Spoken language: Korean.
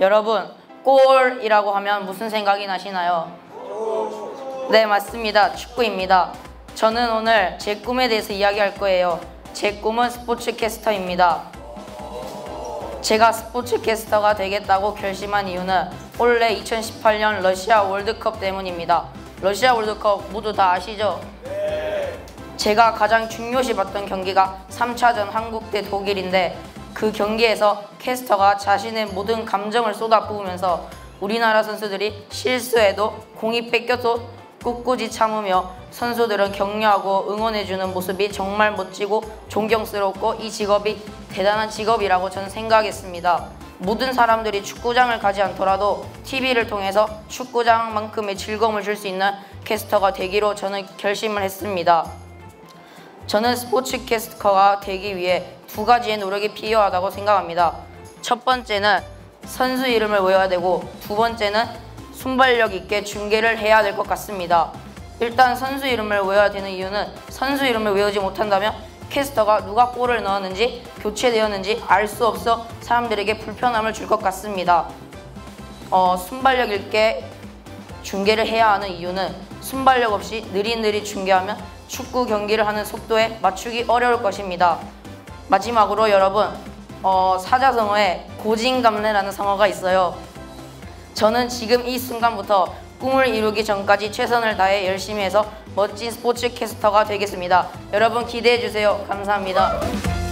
여러분, 골이라고 하면 무슨 생각이 나시나요? 네, 맞습니다. 축구입니다. 저는 오늘 제 꿈에 대해서 이야기할 거예요. 제 꿈은 스포츠 캐스터입니다. 제가 스포츠 캐스터가 되겠다고 결심한 이유는 올해 2018년 러시아 월드컵 때문입니다. 러시아 월드컵 모두 다 아시죠? 제가 가장 중요시 봤던 경기가 3차전 한국 대 독일인데 그 경기에서 캐스터가 자신의 모든 감정을 쏟아부으면서 우리나라 선수들이 실수해도 공이 뺏겨도 꿋꿋이 참으며 선수들은 격려하고 응원해주는 모습이 정말 멋지고 존경스럽고 이 직업이 대단한 직업이라고 저는 생각했습니다. 모든 사람들이 축구장을 가지 않더라도 TV를 통해서 축구장만큼의 즐거움을 줄 수 있는 캐스터가 되기로 저는 결심을 했습니다. 저는 스포츠 캐스터가 되기 위해 두 가지의 노력이 필요하다고 생각합니다. 첫 번째는 선수 이름을 외워야 되고 두 번째는 순발력 있게 중계를 해야 될 것 같습니다. 일단 선수 이름을 외워야 되는 이유는 선수 이름을 외우지 못한다면 캐스터가 누가 골을 넣었는지 교체되었는지 알 수 없어 사람들에게 불편함을 줄 것 같습니다. 어, 순발력 있게 중계를 해야 하는 이유는 순발력 없이 느릿느릿 중계하면 축구 경기를 하는 속도에 맞추기 어려울 것입니다. 마지막으로 여러분 어, 사자성어에 고진감래라는 성어가 있어요. 저는 지금 이 순간부터 꿈을 이루기 전까지 최선을 다해 열심히 해서 멋진 스포츠 캐스터가 되겠습니다. 여러분 기대해 주세요. 감사합니다.